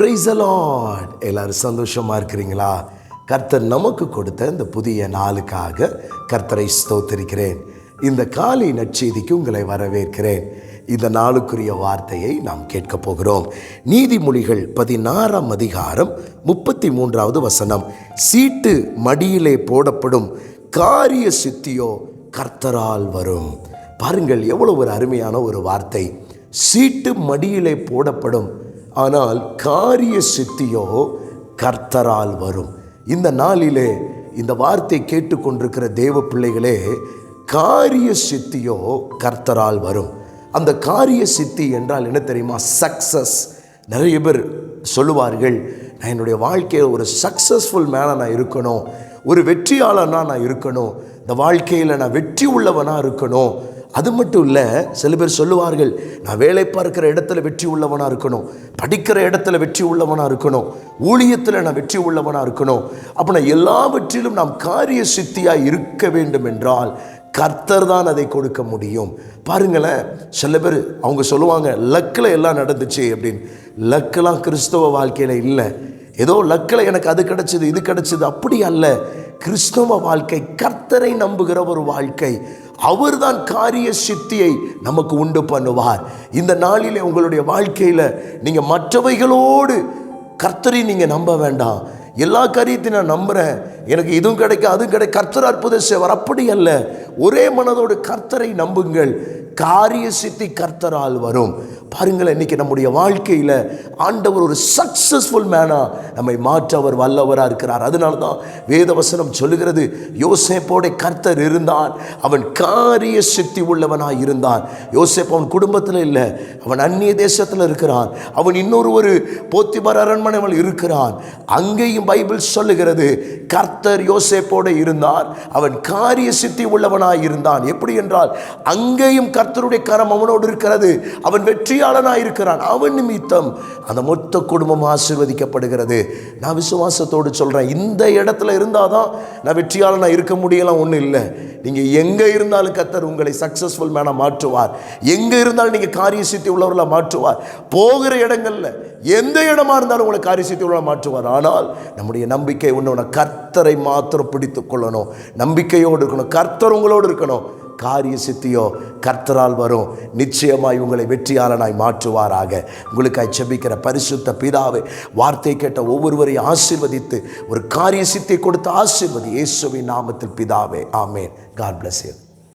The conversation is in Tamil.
ப்ரைஸ் அலாட் எல்லாரும் சந்தோஷமாக இருக்கிறீங்களா? கர்த்தர் நமக்கு கொடுத்த இந்த புதிய நாளுக்காக கர்த்தரை ஸ்தோத்திருக்கிறேன். இந்த காலை நற்செய்திக்கு உங்களை வரவேற்கிறேன். இந்த நாளுக்குரிய வார்த்தையை நாம் கேட்கப் போகிறோம். நீதிமொழிகள் பதினாறாம் அதிகாரம் முப்பத்தி மூன்றாவது வசனம். சீட்டு மடியிலே போடப்படும் காரிய சித்தியோ கர்த்தரால் வரும். பாருங்கள் எவ்வளவு ஒரு அருமையான ஒரு வார்த்தை. சீட்டு மடியிலே போடப்படும் ஆனால் காரிய சித்தியோ கர்த்தரால் வரும். இந்த நாளிலே இந்த வார்த்தை கேட்டுக்கொண்டிருக்கிற தேவ பிள்ளைகளே காரிய சித்தியோ கர்த்தரால் வரும். அந்த காரிய சித்தி என்றால் என்ன தெரியுமா? சக்சஸ் நிறைய பேர் சொல்லுவார்கள் நான் என்னுடைய வாழ்க்கையில் ஒரு சக்ஸஸ்ஃபுல் மேனாக நான் இருக்கணும். ஒரு வெற்றியாளனா நான் இருக்கணும். இந்த வாழ்க்கையில் நான் வெற்றி உள்ளவனாக இருக்கணும். அது மட்டும் இல்லை சில பேர் சொல்லுவார்கள் நான் வேலை பார்க்கிற இடத்துல வெற்றி உள்ளவனாக இருக்கணும் படிக்கிற இடத்துல வெற்றி உள்ளவனாக இருக்கணும் ஊழியத்தில் நான் வெற்றி உள்ளவனாக இருக்கணும். அப்போ நான் எல்லாவற்றிலும் நாம் காரிய சித்தியாக இருக்க வேண்டும் என்றால் கர்த்தர் தான் அதை கொடுக்க முடியும். பாருங்களேன் சில பேர் அவங்க சொல்லுவாங்க லக்கில் எல்லாம் நடந்துச்சு அப்படின்னு. லக்கெல்லாம் கிறிஸ்தவ வாழ்க்கையில் இல்லை. ஏதோ லக்கில் எனக்கு அது கிடச்சிது இது கிடச்சிது அப்படி அல்ல. கிறிஸ்தவ வாழ்க்கை கர்த்தரை நம்புகிற ஒரு வாழ்க்கை. அவர்தான் காரிய சித்தியை நமக்கு உண்டு பண்ணுவார். இந்த நாளிலே உங்களுடைய வாழ்க்கையில் நீங்கள் மற்றவைகளோடு கர்த்தரை நீங்கள் நம்ப வேண்டாம். எல்லா காரியத்தையும் நான் நம்புகிறேன் எனக்கு இதுவும் கிடைக்கும் அதுவும் கிடைக்கும். கர்த்தர் அற்புதம் செய்வார் அப்படி அல்ல. ஒரே மனதோடு கர்த்தரை நம்புங்கள். காரிய சித்தி கர்த்தரால் வரும். பாருங்களேன் இன்றைக்கி நம்முடைய வாழ்க்கையில் ஆண்டவர் ஒரு சக்ஸஸ்ஃபுல் மேனாக நம்மை மாற்ற அவர் வல்லவராக இருக்கிறார். அதனால தான் வேதவசனம் சொல்லுகிறது யோசேப்போட கர்த்தர் இருந்தான் அவன் காரிய சக்தி உள்ளவனாக இருந்தான் யோசேப் அவன் குடும்பத்தில் இல்லை அவன் அந்நிய தேசத்தில் இருக்கிறான். அவன் இன்னொரு ஒரு போத்திமர் அரண்மனையில் இருக்கிறான். அங்கேயும் பைபிள் சொல்லுகிறது கர்த்தர் யோசேப்போட இருந்தார் அவன் காரிய சித்தி உள்ளவனாக இருந்தான். எப்படி என்றால் அங்கேயும் கர்த்தருடைய கரம் அவனோடு இருக்கிறது அவன் வெற்றியாளனாய் இருக்கிறான் அவன் நிமித்தம் அந்த மொத்த குடும்பம் ஆசீர்வதிக்கப்படுகிறது. நான் விசுவாசத்தோடு சொல்கிறேன் இந்த இடத்துல இருந்தால் தான் நான் வெற்றியாளனாக இருக்க முடியலாம் ஒன்றும் இல்லை. நீங்கள் எங்கே இருந்தாலும் கத்தர் உங்களை சக்ஸஸ்ஃபுல் மேனாக மாற்றுவார். எங்கே இருந்தாலும் நீங்கள் காரிய சித்தி உள்ளவர்களாக மாற்றுவார். போகிற இடங்களில் எந்த இடமா இருந்தாலும் உங்களை காரிய சித்தி உள்ளவர்களாக மாற்றுவார். ஆனால் நம்முடைய நம்பிக்கை ஒன்று கர்த்தரை மாத்திரம் பிடித்து கொள்ளணும். நம்பிக்கையோடு இருக்கணும். கர்த்தர் உங்களோடு இருக்கணும். காரிய சித்தியோ கர்த்தரால் வரும். நிச்சயமாய் உங்களை வெற்றியாளனாய் மாற்றுவாராக. உங்களுக்காய் செபிக்கிற பரிசுத்த பிதாவை வார்த்தை கேட்ட ஒவ்வொருவரையும் ஆசீர்வதித்து ஒரு காரிய சித்தை கொடுத்து ஆசிர்வதி. இயேசுவின் நாமத்தில் பிதாவே ஆமேன். God bless you